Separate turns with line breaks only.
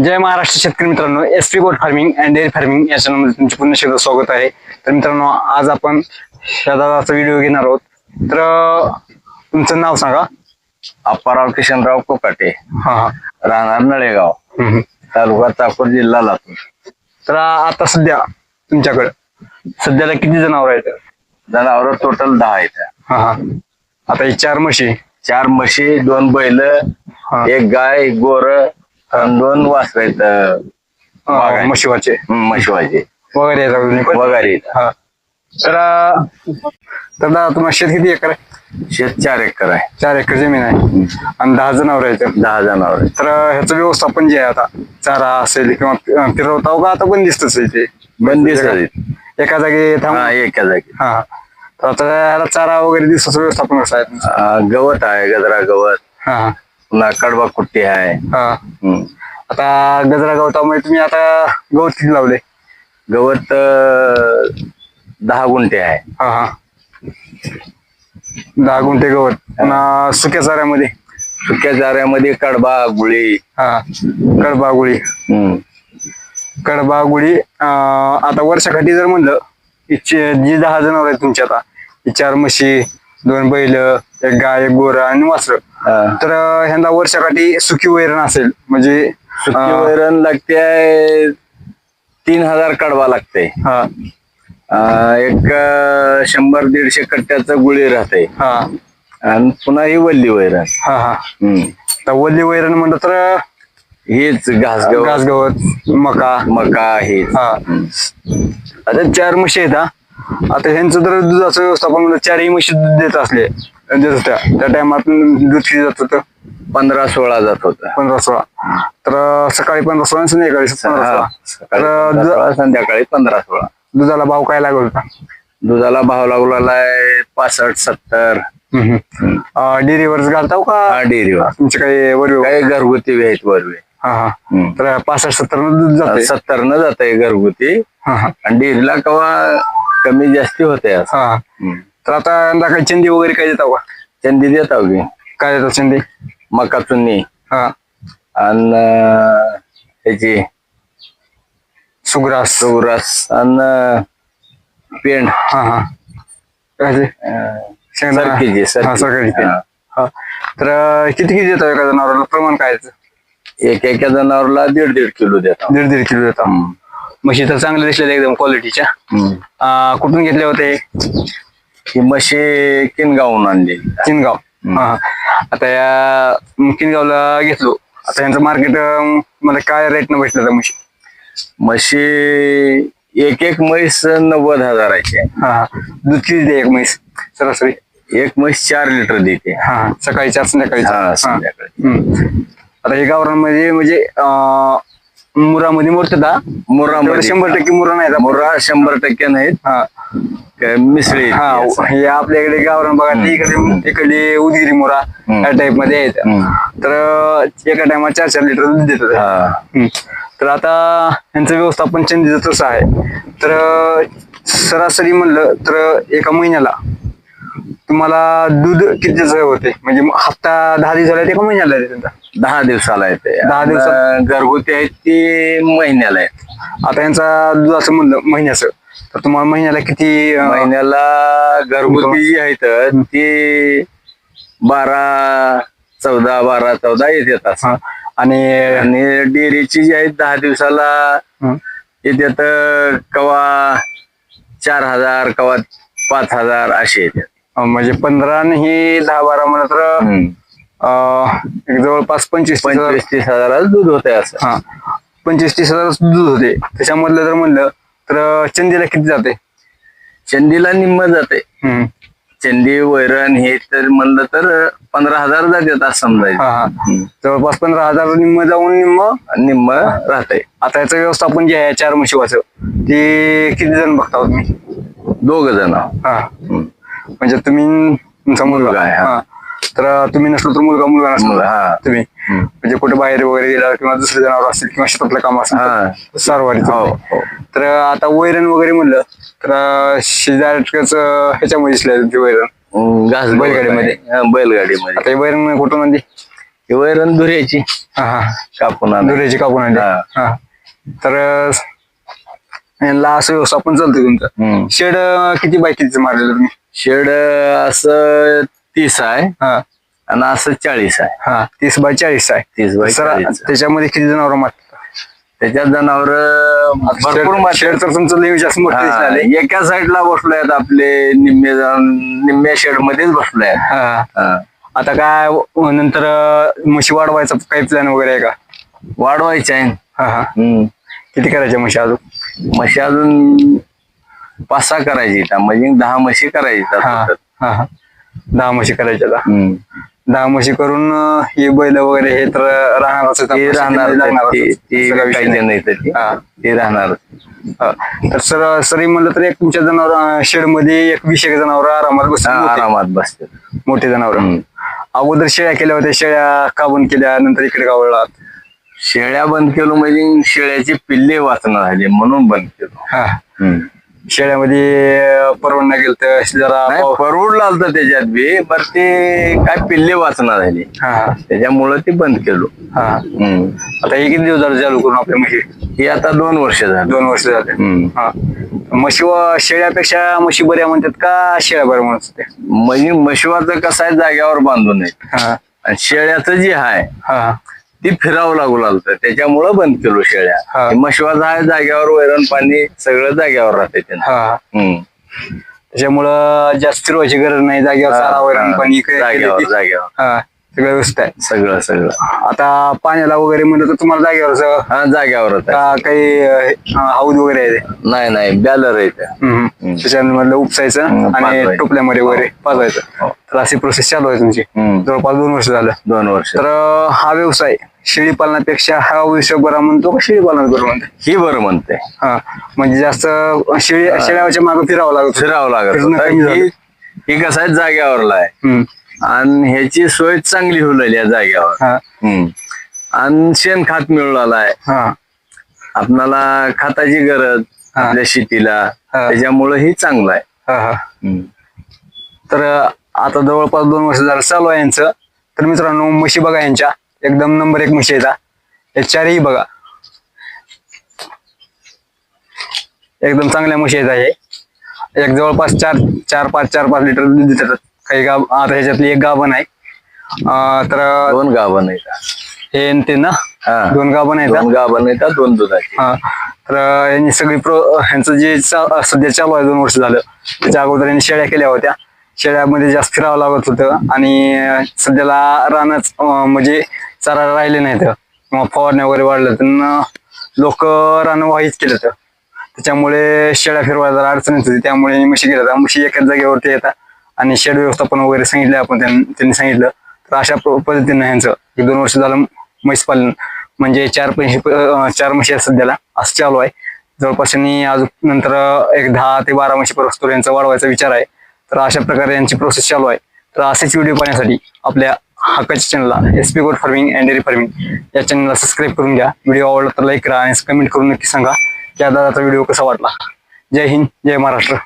जय महाराष्ट्र शेतकरी मित्रांनो S P goat farming and dairy farming या चॅनलमध्ये तुमचे पुन्हा शेत स्वागत आहे. तर मित्रांनो आज आपण या दादाचा व्हिडिओ घेणार आहोत. तर तुमचं नाव सांगा.
अप्पाराव किशनराव कोकाटे.
हा
राहणार नळेगाव. तालुका चाकूर जिल्हा लातूर.
तर आता सध्या तुमच्याकडे सध्याला किती जनावर आहेत?
जनावर टोटल दहा आहेत.
हा आता ही चार म्हशी.
चार म्हशी दोन बैल. एक गाय एक गोर दोन वासर आहेत
अं,
वाघ.
म्हशीवाचे.
म्हशीवाचे.
वगैरे अजून.
वगैरे.
हा. तर अं, तर दादा तुम्हाला शेत किती एकर आहे?
शेत चार एकर आहे.
चार एकर जमीन आहे. आणि दहा जनावर आहेत
दहा जनावर
तर ह्याचं व्यवस्थापन जे आहे आता चारा असेल किंवा फिरवता का आता बंदिस्त असेल ते.
बंदिस्त आहेत.
एका जागी थांब
हा एका जागी.
हा. तर आता ह्याला चारा वगैरे दिवसाचं व्यवस्थापन कसं आहे? तुमचं?
अं, गवत आहे गजरा गवत.
हा.
पुन्हा कडबा कुट्टी आहे.
हा.
हम्म.
आता गजरा गवतामुळे तुम्ही आता गवत किती लावले?
गवत अं, दहा गुंठे आहे.
हा हा. दहा गुंठे गवत. पुन्हा सुक्या चाऱ्यामध्ये?
सुक्या चाऱ्यामध्ये कडबा गुळी.
हा. कडबा गुळी.
हम्म.
कडबा गुळी अं, आता वर्षाकाठी जर म्हणलं चे- जी दहा जनावर आहेत तुमची आता ही चार म्हशी दोन बैल एक गाय एक गोरा आणि वासर.
हा.
तर ह्यांना वर्षाकाठी सुकी वैरण असेल. म्हणजे
सुकी
अं,
वैरण लागते तीन हजार कडवा लागते
हा.
अं, एक अं, शंभर दीडशे कट्ट्याचं गुळी राहते
हा.
आणि पुन्हा ही वल्ली वैरण.
हा हा.
हम्म.
तर वल्ली वैरण म्हणलं तर
हीच घासगव
घास गवत मका.
मका हेच.
हा. आता चार म्हशी आहेत हा. आता ह्यांचं जर दुधाचं व्यवस्थापन म्हणलं चारही म्हशी दूध देत असले देत होत्या. त्या टायमात दूध किती जात होतं?
पंधरा सोळा जात होत.
पंधरा सोळा. तर सकाळी पंधरा सोळा आणि संध्याकाळी पंधरा सोळा.
सकाळी
तर
पंधरा
दुधा-
सोळा, संध्याकाळी पंधरा सोळा.
दुधाला भाव काय लागत होता?
दुधाला भाव लागलेला आहे पासष्ट सत्तर.
डेअरीवरच घालताव
हा
का
डेअरीवर.
तुमचे काही वरीव
काही घरगुती आहेत वरवे.
हा हा.
हम्म.
तर पासष्ट सत्तर दूध जाते
सत्तर न जात आहे घरगुती.
हा हा.
आणि डेअरीला कवा कमी जास्ती होते
हा
हम्म.
तर आता यंदा काही चंदी वगैरे काय देताव का
चंदी देत आहो की
काय देतात चंदी
मका चुन्नी
हा
आणि अं, ह्याची
सुग्रास
चौरस आणि पेंड
हा हा काय ते?
अं,
शेंगदाणा.
सरकीची, सरकी.
हा, सरकीची पेंड.
हा.
हा. तर अं, किती किती देतो एका जनावराला प्रमाण काय आहे त्याचं?
एक एका जनावरला दीड दीड किलो देतो
दीड दीड किलो देतो म्हशी तर चांगल्या दिसलेल्या एकदम क्वालिटीच्या अं, कुठून घेतले होते
ही म्हशी किनगावून आणली
किनगाव हा. आता या म, किनगावला घेतलो आता यांचं मार्केट मला काय रेट न भेटलं त्या म्हशी
म्हशी एक एक म्हैस नव्वद हजाराची आहे.
हा हा दूध किती दे एक म्हैस सरासरी
एक म्हैस चार लिटर देते
हा हा. सकाळी चार संध्याकाळी चार.
हा. संध्याकाळी
हम्म. आता हे गावरांमध्ये म्हणजे अं, मुरामध्ये मोडतात
मुरामध्ये.
शंभर टक्के मुरा नाही
मुरा शंभर टक्के नाहीत.
हा.
काय मिसळी.
हा हे आपल्याकडे गावरान बघा इकडे इकडे उदगिरी मुरा. या टाइपमध्ये आहेत. तर एका टायमात चार चार लिटर दूध देतात.
हा.
तर आता यांचं व्यवस्थापन चंदीचं तसं आहे. तर सरासरी म्हणलं तर एका महिन्याला तुम्हाला दूध कितीचं होते? म्हणजे हप्ता दहा दिवसाला येते का महिन्याला
दहा दिवसाला येते
दहा दिवसात?
आणि घरगुती आहेत ती महिन्याला आहेत
आता यांचा दुधाचं म्हणलं महिन्याचं तर तुम्हाला महिन्याला किती अं,
महिन्याला घरगुती जी आहेत ती बारा चौदा बारा चौदा येतात असं.
हा. आणि
आणि डेअरीची जी आहेत दहा दिवसाला
हं.
येतात कवा चार हजार कवा पाच हजार असे येतात
अं, म्हणजे पंधरा आणि ही दहा बारा म्हणलं तर एक जवळपास पंचवीस हजार-
पंचवीस तीस हजाराचं दूध होते असं.
हा. पंचवीस तीस हजार दूध होते. त्याच्यामधलं जर म्हणलं तर चंदीला किती जाते?
चंदीला निम्म जाते.
हम्म.
चंदी वैरण हे तर म्हणलं तर पंधरा हजार
हा हा.
हम्म.
जवळपास पंधरा हजार निम्म जाऊन निम्म
निम्म राहते
आता याचं व्यवस्थापन जे आहे चार म्हशीवाचं ते किती जण बघता तुम्ही?
दोघ जण.
हा. म्हणजे तुम्ही तुमचा मुलगा.
आहे,
तर तुम्ही नसलो तर मुलगा मुलगा नसलो
हा.
तुम्ही
हम्म.
म्हणजे कुठे बाहेर वगैरे गेला किंवा दुसरे जनावर असतील किंवा शेतातलं काम
हा.
असेल सारवारी
हो, हो.
तर आता वैरण वगैरे म्हणलं तर शेजारच ह्याच्यामध्ये दिसलंय तुमची वैरण
घास
बैलगाडीमध्ये?
हा, बैलगाडीमध्ये
आता हे वैरण कुठून आणली
ही वैरण धुऱ्याची
हा हा
कापून आणा.
दुरेची कापून आणली
हा.
हा तर यांना असं व्यवस्थापन चालतंय तुमचं
हम्म.
शेड किती बाय कितीचं मारलेलं तुम्ही
शेड असं तीस आहे.
हा.
आणि असं चाळीस आहे.
हा. तीस बाय चाळीस आहे.
तीस बाय
सर त्याच्यामध्ये किती जनावर मारतात?
त्याच्यात जनावर भरपूर
शेड-
मात्र
शेड तर तुमचं लई जास्त मोठं दिसलं
एका साईडला बसलो आहेत आपले निम्मे जण निम्म्या शेड मध्येच बसलो आहेत
हा.
हा.
आता काय व- नंतर अं, म्हशी वाढवायचा काही प्लॅन वगैरे आहे का?
वाढवायचे आहे
हा हा.
हम्म.
किती करायच्या म्हशी अजून?
म्हशी अजून पाच सहा करायची इथं. म्हणजे दहा म्हशी करायची इथं
हा. हा हा. दहा म्हशी करायच्या.
हम्म.
दहा म्हशी करून अं, हे बैल वगैरे हे तर राहणारच.
ते राहणार. ते ते काही ते
हा.
ते राहणार.
तर सर सरी म्हणलं तर एक तुमच्या जनावर शेडमध्ये एक वीस एक जनावर आरामात बसतात मोठे-
आरामात बसते
मोठे जनावर
हम्म.
अगोदर शेळ्या केल्या होत्या शेळ्या काबून केल्या नंतर इकडे गावळात
शेळ्या बंद केलो म्हणजे शेळ्याची पिल्ले वाचना झाली म्हणून बंद केलो
हा
हम्म.
शेळ्यामध्ये परवडणं गेलं तर जरा
नाही
पाव-
परवडलं त्याच्यात बी बर ते काय पिल्ले वाचना झाली
हा हा,
त्याच्यामुळं ते बंद केलो.
हा.
हम्म.
आता हे किती दिवस झाले चालू करून आपल्या म्हशी?
हे आता दोन वर्ष झाली.
दोन वर्ष झाले.
हम्म.
हा. म्हशी व शेळ्यापेक्षा म्हशी बऱ्या म्हणतात का शेळ्या बऱ्या म्हणतात ते
म्हणजे म्हशीवाचं कसं आहे जाग्यावर बांधून आहे.
हा.
आणि शेळ्याचं जे आहे
हा.
ती फिरावं लागू लागतं. त्याच्यामुळं बंद केलो शेळ्या.
हा.
आहे जाग्यावर वैरण पाणी सगळं जाग्यावर राहते त्यांना
हा.
हम्म.
त्याच्यामुळं जास्त फिरवायची गरज नाही. जागेवर
हा,
चारा
हा.
पाणी
जाग्यावर जाग्यावर
हा. सगळं व्यवस्थित आहे
सगळं सगळं
आता पाण्याला वगैरे म्हणलं तर तुम्हाला जागेवर
हा जाग्यावरच आहे
का काही अं, हौद वगैरे आहे ते?
नाही नाही बॅलर आहे त्या
हम्म. त्याच्यामधलं उपसायचं आणि
पाजवायचं.
टोपल्यामध्ये वगैरे पाजवायचं
हो.
तर अशी प्रोसेस चालू आहे तुमची
हम्म.
जवळपास दोन वर्ष झालं
दोन वर्ष
तर अं, हा व्यवसाय शेळी पालनापेक्षा हा व्यवसाय बरा म्हणतो का शेळी पालन बरं म्हणतो
ही बरं म्हणते
हा म्हणजे जास्त शेळी शेळ्याच्या मागे फिरावं लागत.
फिरावं लागत
फिरणं
होतं.
कमी झालं.
ही ही कसं आहे जाग्यावरला आहे
हम्म.
आणि ह्याची सोय चांगली होईल या जाग्यावर
हा.
हम्म. आणि शेणखत मिळाला आहे
हा.
आपणाला खताची गरज
हा.
आपल्या शेतीला
हा.
त्याच्यामुळं ही चांगलं आहे.
हा हा.
हम्म.
तर आता जवळपास दोन वर्ष झालं चालू आहे यांचं. तर मित्रांनो म्हशी बघा यांच्या. एकदम नंबर एक म्हशी आहेत या चारही बघा. एकदम चांगल्या म्हशी आहेत आहे एक जवळपास चार चार पाच चार पाच लिटर दूध देतात. काही गाव आता ह्याच्यातली एक गाभण आहे. अं, तर
दोन गाभण आहेत.
हे आणि ते ना?
हा.
दोन गाभण आहेत
दोन गाभण आहेत दोन दुधाची
हा. तर यांनी सगळी प्रो ह्यांचं जे चा- सध्या चालू आहे दोन वर्ष झालं त्याच्या अगोदर यांनी शेळ्या केल्या होत्या. शेळ्यामध्ये जास्त फिरावं लागत होतं आणि अं, सध्याला रानच अं, म्हणजे चारा राहिले नाहीत. किंवा फवारण्या वगैरे वाढलं तर लोक रान वाहीच केलं तर त्याच्यामुळे शेळ्या फिरवायला जरा अडचण येत होती त्यामुळे म्हशी केल्या म्हशी एकाच जागेवरती येतात. आणि शेड व्यवस्थापन वगैरे सांगितलं आपण त्यांनी सांगितलं. तर अशा पद्धतीनं ह्यांचं एक दोन वर्ष झालं म्हैस पालन म्हणजे चार पैसे चार म्हशी आहेत सध्याला असं चालू आहे. जवळपास यांनी अजून नंतर एक दहा ते बारा म्हशी परस्पर यांचा वाढवायचा विचार आहे. तर अशा प्रकारे यांची प्रोसेस चालू आहे. तर असेच व्हिडिओ पाहण्यासाठी आपल्या हक्काच्या चॅनलला S P goat farming and dairy farming या चॅनलला सबस्क्राईब करून घ्या. व्हिडिओ आवडला तर लाईक करा आणि कमेंट करून नक्की सांगा की या दादाचा व्हिडिओ कसा वाटला. जय हिंद जय महाराष्ट्र.